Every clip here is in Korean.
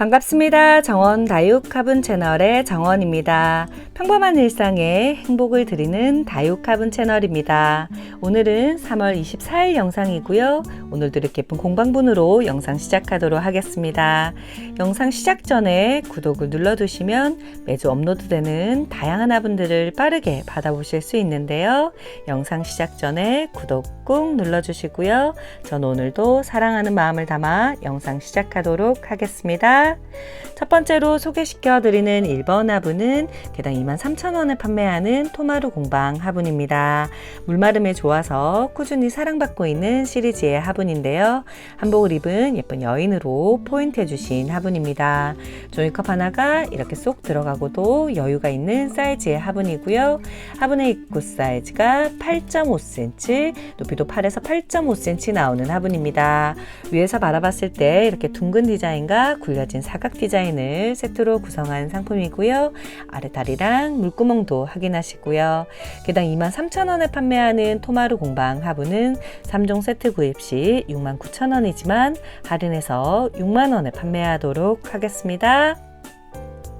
반갑습니다. 정원 다육 화분 채널의 정원입니다. 평범한 일상에 행복을 드리는 다육 화분 채널입니다. 오늘은 3월 24일 영상이고요. 오늘도 예쁜 공방분으로 영상 시작하도록 하겠습니다. 영상 시작 전에 구독을 눌러두시면 매주 업로드되는 다양한 화분들을 빠르게 받아보실 수 있는데요. 영상 시작 전에 구독 꾹 눌러주시고요. 전 오늘도 사랑하는 마음을 담아 영상 시작하도록 하겠습니다. 첫 번째로 소개시켜 드리는 1번 화분은 개당 23,000원에 판매하는 토마루 공방 화분입니다. 물마름에 좋아서 꾸준히 사랑받고 있는 시리즈의 화분인데요. 한복을 입은 예쁜 여인으로 포인트 해 주신 화분입니다. 종이컵 하나가 이렇게 쏙 들어가고도 여유가 있는 사이즈의 화분이고요. 화분의 입구 사이즈가 8.5cm, 높이도 8에서 8.5cm 나오는 화분입니다. 위에서 바라봤을 때 이렇게 둥근 디자인과 굴려진 사각 디자인을 세트로 구성한 상품이고요. 아래 다리랑 물구멍도 확인하시고요. 개당 23,000원에 판매하는 토마루 공방 화분은 3종 세트 구입 시 69,000원이지만 할인해서 6만원에 판매하도록 하겠습니다.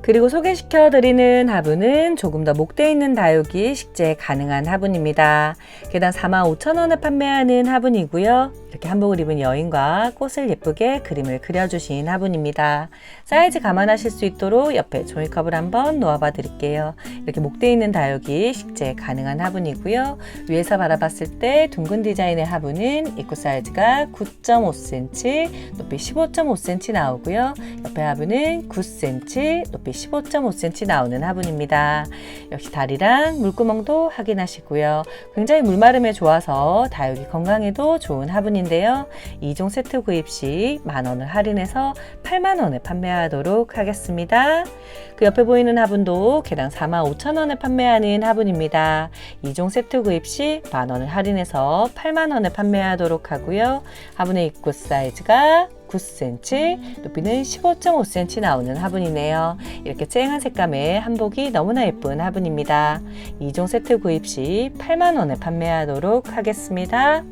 그리고 소개시켜 드리는 화분은 조금 더 목대 있는 다육이 식재 가능한 화분입니다. 개당 45,000원에 판매하는 화분이고요. 이렇게 한복을 입은 여인과 꽃을 예쁘게 그림을 그려주신 화분입니다. 사이즈 감안하실 수 있도록 옆에 종이컵을 한번 놓아봐 드릴게요. 이렇게 목대 있는 다육이 식재 가능한 화분이고요. 위에서 바라봤을 때 둥근 디자인의 화분은 입구 사이즈가 9.5cm, 높이 15.5cm 나오고요. 옆에 화분은 9cm, 높이 15.5cm 나오는 화분입니다. 역시 다리랑 물구멍도 확인하시고요. 굉장히 물마름에 좋아서 다육이 건강에도 좋은 화분인데요. 2종 세트 구입 시 만원을 할인해서 8만원에 판매하도록 하겠습니다. 그 옆에 보이는 화분도 개당 45,000원에 판매하는 화분입니다. 2종 세트 구입 시 만원을 할인해서 8만원에 판매하도록 하고요. 화분의 입구 사이즈가 9cm, 높이는 15.5cm 나오는 화분이네요. 이렇게 쨍한 색감의 한복이 너무나 예쁜 화분입니다. 2종 세트 구입 시 8만원에 판매하도록 하겠습니다.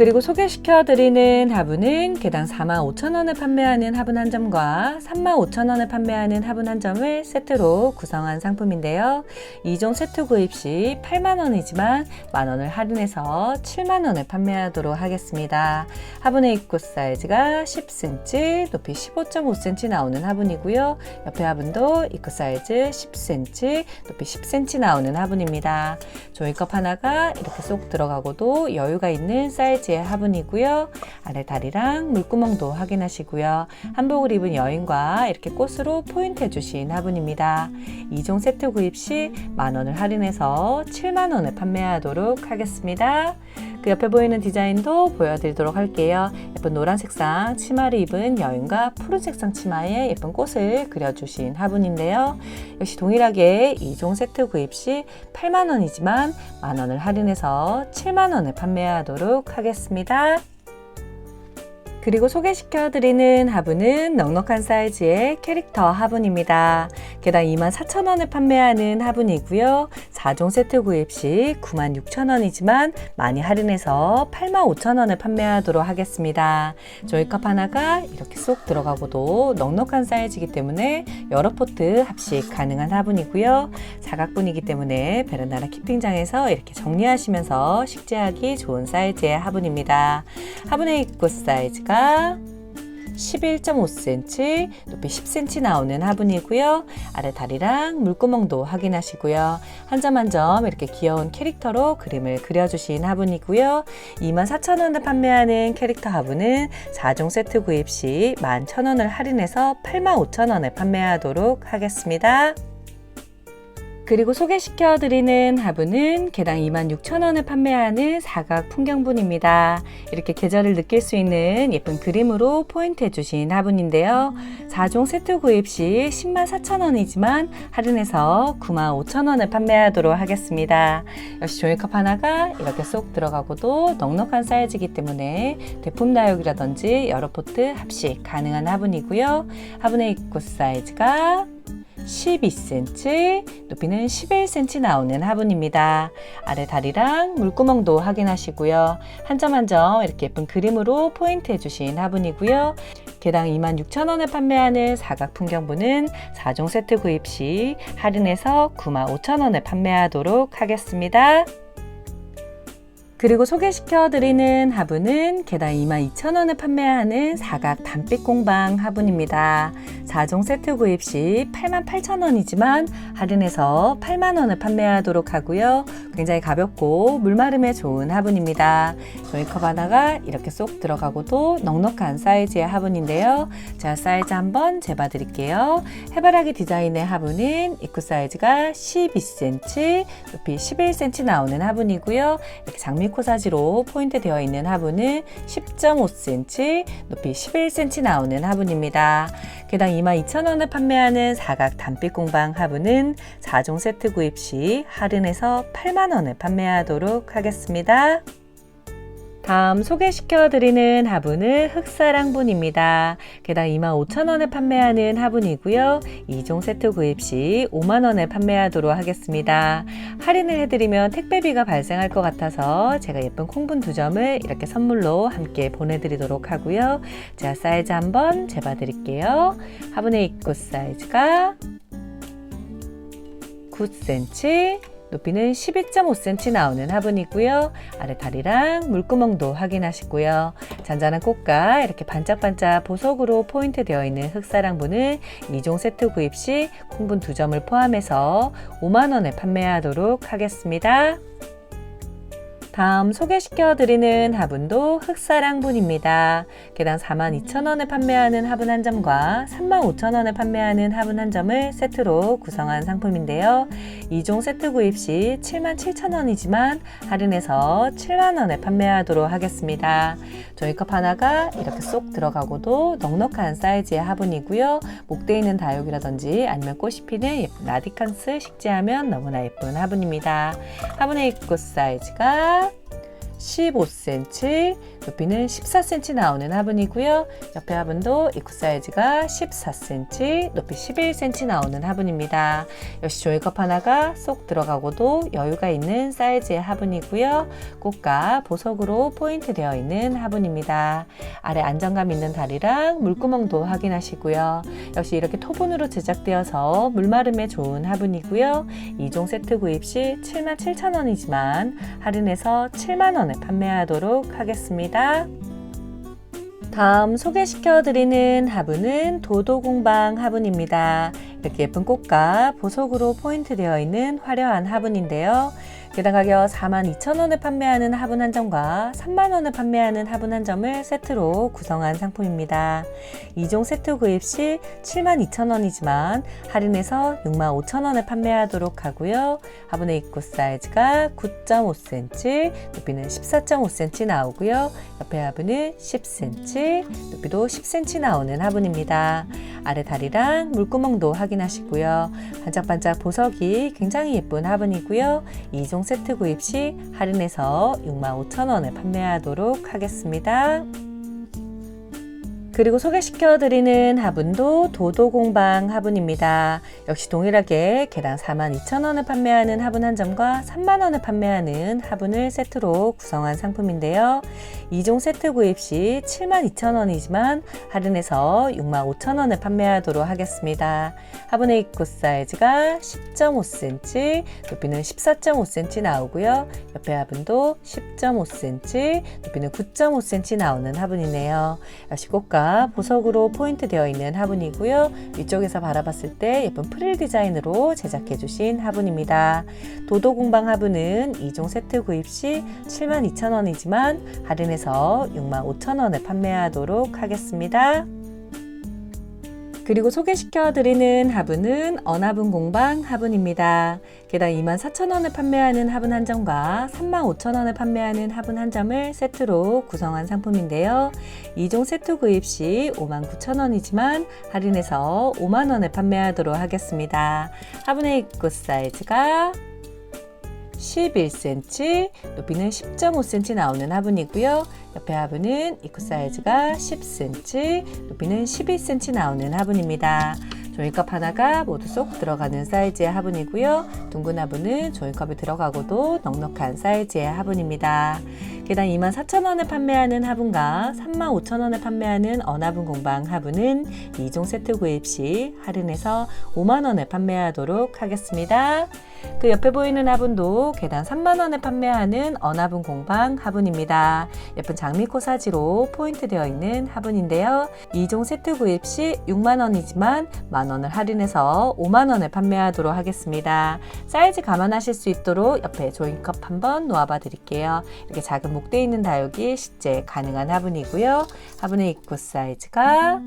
그리고 소개시켜 드리는 화분은 개당 45,000원에 판매하는 화분 한 점과 35,000원에 판매하는 화분 한 점을 세트로 구성한 상품인데요. 2종 세트 구입 시 8만원이지만 만원을 할인해서 7만원에 판매하도록 하겠습니다. 화분의 입구 사이즈가 10cm, 높이 15.5cm 나오는 화분이고요. 옆에 화분도 입구 사이즈 10cm, 높이 10cm 나오는 화분입니다. 종이컵 하나가 이렇게 쏙 들어가고도 여유가 있는 사이즈 사이즈의 화분이고요. 아래 다리랑 물구멍도 확인하시고요. 한복을 입은 여인과 이렇게 꽃으로 포인트 해주신 화분입니다. 2종 세트 구입 시 만원을 할인해서 7만원에 판매하도록 하겠습니다. 그 옆에 보이는 디자인도 보여드리도록 할게요. 예쁜 노란 색상 치마를 입은 여인과 푸른 색상 치마에 예쁜 꽃을 그려주신 화분인데요. 역시 동일하게 2종 세트 구입 시 8만원이지만 만원을 할인해서 7만원에 판매하도록 하겠습니다. 그리고 소개시켜 드리는 화분은 넉넉한 사이즈의 캐릭터 화분입니다. 개당 24,000원에 판매하는 화분이고요. 4종 세트 구입 시 96,000원이지만 많이 할인해서 85,000원에 판매하도록 하겠습니다. 종이컵 하나가 이렇게 쏙 들어가고도 넉넉한 사이즈이기 때문에 여러 포트 합식 가능한 화분이고요. 사각분이기 때문에 베란다나 키핑장에서 이렇게 정리하시면서 식재하기 좋은 사이즈의 화분입니다. 화분의 입구 사이즈가 11.5cm, 높이 10cm 나오는 화분이고요. 아래 다리랑 물구멍도 확인하시고요. 한 점 한 점 이렇게 귀여운 캐릭터로 그림을 그려주신 화분이고요. 24,000원에 판매하는 캐릭터 화분은 4종 세트 구입 시 11,000원을 할인해서 85,000원에 판매하도록 하겠습니다. 그리고 소개시켜 드리는 화분은 개당 26,000원에 판매하는 사각 풍경분입니다. 이렇게 계절을 느낄 수 있는 예쁜 그림으로 포인트 해 주신 화분인데요. 4종 세트 구입 시 10만 4천원이지만 할인해서 9만 5천원에 판매하도록 하겠습니다. 역시 종이컵 하나가 이렇게 쏙 들어가고도 넉넉한 사이즈이기 때문에 대품 다육이라든지 여러 포트 합식 가능한 화분이고요. 화분의 입구 사이즈가 12cm, 높이는 11cm 나오는 화분입니다. 아래 다리랑 물구멍도 확인하시고요. 한 점 한 점 이렇게 예쁜 그림으로 포인트 해 주신 화분이고요. 개당 26,000원에 판매하는 사각 풍경부는 4종 세트 구입 시 할인해서 95,000원에 판매하도록 하겠습니다. 그리고 소개시켜 드리는 화분은 개당 22,000원에 판매하는 사각 단빛 공방 화분입니다. 4종 세트 구입 시 88,000원이지만 할인해서 8만원에 판매하도록 하고요. 굉장히 가볍고 물마름에 좋은 화분입니다. 종이컵 하나가 이렇게 쏙 들어가고도 넉넉한 사이즈의 화분인데요. 자, 사이즈 한번 재봐 드릴게요. 해바라기 디자인의 화분은 입구 사이즈가 12cm, 높이 11cm 나오는 화분이고요. 이렇게 장미 코사지로 포인트 되어 있는 화분은 10.5cm, 높이 11cm 나오는 화분입니다. 개당 22,000원에 판매하는 사각 단빛 공방 화분은 4종 세트 구입 시 할인해서 8만 원에 판매하도록 하겠습니다. 다음 소개시켜드리는 화분은 흑사랑분입니다. 개당 25,000원에 판매하는 화분이고요. 2종 세트 구입 시 5만원에 판매하도록 하겠습니다. 할인을 해드리면 택배비가 발생할 것 같아서 제가 예쁜 콩분 두 점을 이렇게 선물로 함께 보내드리도록 하고요. 제가 사이즈 한번 재봐드릴게요. 화분의 입구 사이즈가 9cm, 높이는 12.5cm 나오는 화분이고요. 아래 다리랑 물구멍도 확인하시고요. 잔잔한 꽃과 이렇게 반짝반짝 보석으로 포인트 되어 있는 흑사랑분은 2종 세트 구입 시 콩분 두 점을 포함해서 5만원에 판매하도록 하겠습니다. 다음 소개시켜 드리는 화분도 흑사랑분입니다. 개당 42,000원에 판매하는 화분 한 점과 35,000원에 판매하는 화분 한 점을 세트로 구성한 상품인데요. 2종 세트 구입 시 77,000원이지만 할인해서 7만원에 판매하도록 하겠습니다. 종이컵 하나가 이렇게 쏙 들어가고도 넉넉한 사이즈의 화분이고요. 목대 있는 다육이라든지 아니면 꽃이 피는 라디칸스 식재하면 너무나 예쁜 화분입니다. 화분의 입구 사이즈가 15cm, 높이는 14cm 나오는 화분이고요. 옆에 화분도 입구 사이즈가 14cm, 높이 11cm 나오는 화분입니다. 역시 종이컵 하나가 쏙 들어가고도 여유가 있는 사이즈의 화분이고요. 꽃과 보석으로 포인트 되어 있는 화분입니다. 아래 안정감 있는 다리랑 물구멍도 확인하시고요. 역시 이렇게 토분으로 제작되어서 물마름에 좋은 화분이고요. 2종 세트 구입 시 77,000원이지만 할인해서 7만원 에 판매하도록 하겠습니다. 다음 소개시켜 드리는 화분은 도도공방 화분입니다. 이렇게 예쁜 꽃과 보석으로 포인트 되어 있는 화려한 화분인데요. 개당 가격 42,000원에 판매하는 화분 한 점과 3만원에 판매하는 화분 한 점을 세트로 구성한 상품입니다. 2종 세트 구입 시 72,000원이지만 할인해서 65,000원에 판매하도록 하고요. 화분의 입구 사이즈가 9.5cm, 높이는 14.5cm 나오고요. 옆에 화분은 10cm, 높이도 10cm 나오는 화분입니다. 아래 다리랑 물구멍도 확인하시고요. 반짝반짝 보석이 굉장히 예쁜 화분이고요. 2종 세트 구입 시 할인해서 65,000원에 판매하도록 하겠습니다. 그리고 소개시켜 드리는 화분도 도도공방 화분입니다. 역시 동일하게 개당 42,000원에 판매하는 화분 한 점과 3만원에 판매하는 화분을 세트로 구성한 상품인데요. 2종 세트 구입 시 72,000원이지만 할인해서 65,000원에 판매하도록 하겠습니다. 화분의 입구 사이즈가 10.5cm, 높이는 14.5cm 나오고요. 옆에 화분도 10.5cm, 높이는 9.5cm 나오는 화분이네요. 역시 꽃과 보석으로 포인트 되어 있는 화분이고요. 위쪽에서 바라봤을 때 예쁜 프릴 디자인으로 제작해 주신 화분입니다. 도도공방 화분은 2종 세트 구입 시 72,000원이지만 할인해서 65,000원에 판매하도록 하겠습니다. 그리고 소개시켜 드리는 화분은 언화분 공방 화분입니다. 개당 24,000원에 판매하는 화분 한 점과 35,000원에 판매하는 화분 한 점을 세트로 구성한 상품인데요. 2종 세트 구입 시 59,000원이지만 할인해서 5만원에 판매하도록 하겠습니다. 화분의 입구 사이즈가 11cm, 높이는 10.5cm 나오는 화분이고요. 옆에 화분은 입구 사이즈가 10cm, 높이는 11cm 나오는 화분입니다. 종이컵 하나가 모두 쏙 들어가는 사이즈의 화분이고요. 둥근 화분은 종이컵이 들어가고도 넉넉한 사이즈의 화분입니다. 개당 24,000원에 판매하는 화분과 35,000원에 판매하는 언화분 공방 화분은 2종 세트 구입 시 할인해서 5만원에 판매하도록 하겠습니다. 그 옆에 보이는 화분도 개당 3만원에 판매하는 언화분 공방 화분입니다. 예쁜 장미코 사지로 포인트 되어 있는 화분인데요. 2종 세트 구입 시 6만원이지만 만원을 할인해서 5만원에 판매하도록 하겠습니다. 사이즈 감안하실 수 있도록 옆에 조인컵 한번 놓아봐 드릴게요. 이렇게 작은 목대 있는 다육이 실제 가능한 화분이고요. 화분의 입구 사이즈가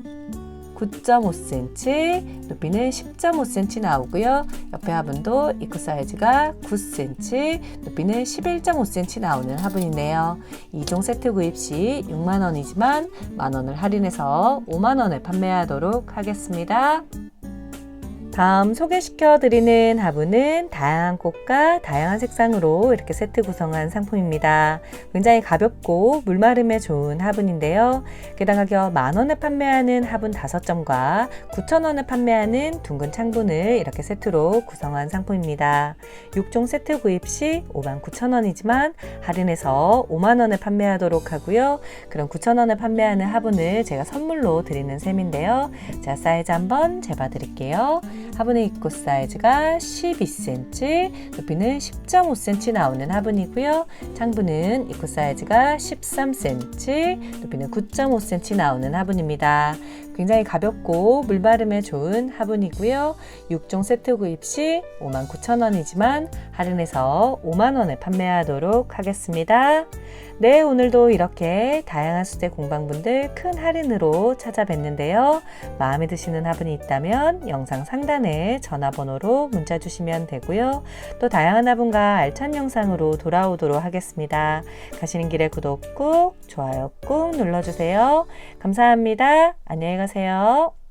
9.5cm, 높이는 10.5cm 나오고요. 옆에 화분도 입구 사이즈가 9cm, 높이는 11.5cm 나오는 화분이네요. 2종 세트 구입 시 6만원이지만 만원을 할인해서 5만원에 판매하도록 하겠습니다. 다음 소개시켜 드리는 화분은 다양한 꽃과 다양한 색상으로 이렇게 세트 구성한 상품입니다. 굉장히 가볍고 물마름에 좋은 화분인데요. 개당 가격 만원에 판매하는 화분 5점과 9천원에 판매하는 둥근 창분을 이렇게 세트로 구성한 상품입니다. 6종 세트 구입 시 5만 9천원이지만 할인해서 5만원에 판매하도록 하고요. 그럼 9천원에 판매하는 화분을 제가 선물로 드리는 셈인데요. 자, 사이즈 한번 재봐 드릴게요. 화분의 입구 사이즈가 12cm, 높이는 10.5cm 나오는 화분이고요. 창분은 입구 사이즈가 13cm, 높이는 9.5cm 나오는 화분입니다. 굉장히 가볍고 물 바름에 좋은 화분이고요. 6종 세트 구입 시 59,000원이지만 할인해서 5만원에 판매하도록 하겠습니다. 네, 오늘도 이렇게 다양한 수제 공방분들 큰 할인으로 찾아뵀는데요. 마음에 드시는 화분이 있다면 영상 상단에 전화번호로 문자 주시면 되고요. 또 다양한 화분과 알찬 영상으로 돌아오도록 하겠습니다. 가시는 길에 구독 꾹, 좋아요 꾹 눌러주세요. 감사합니다. 안녕히 가세요.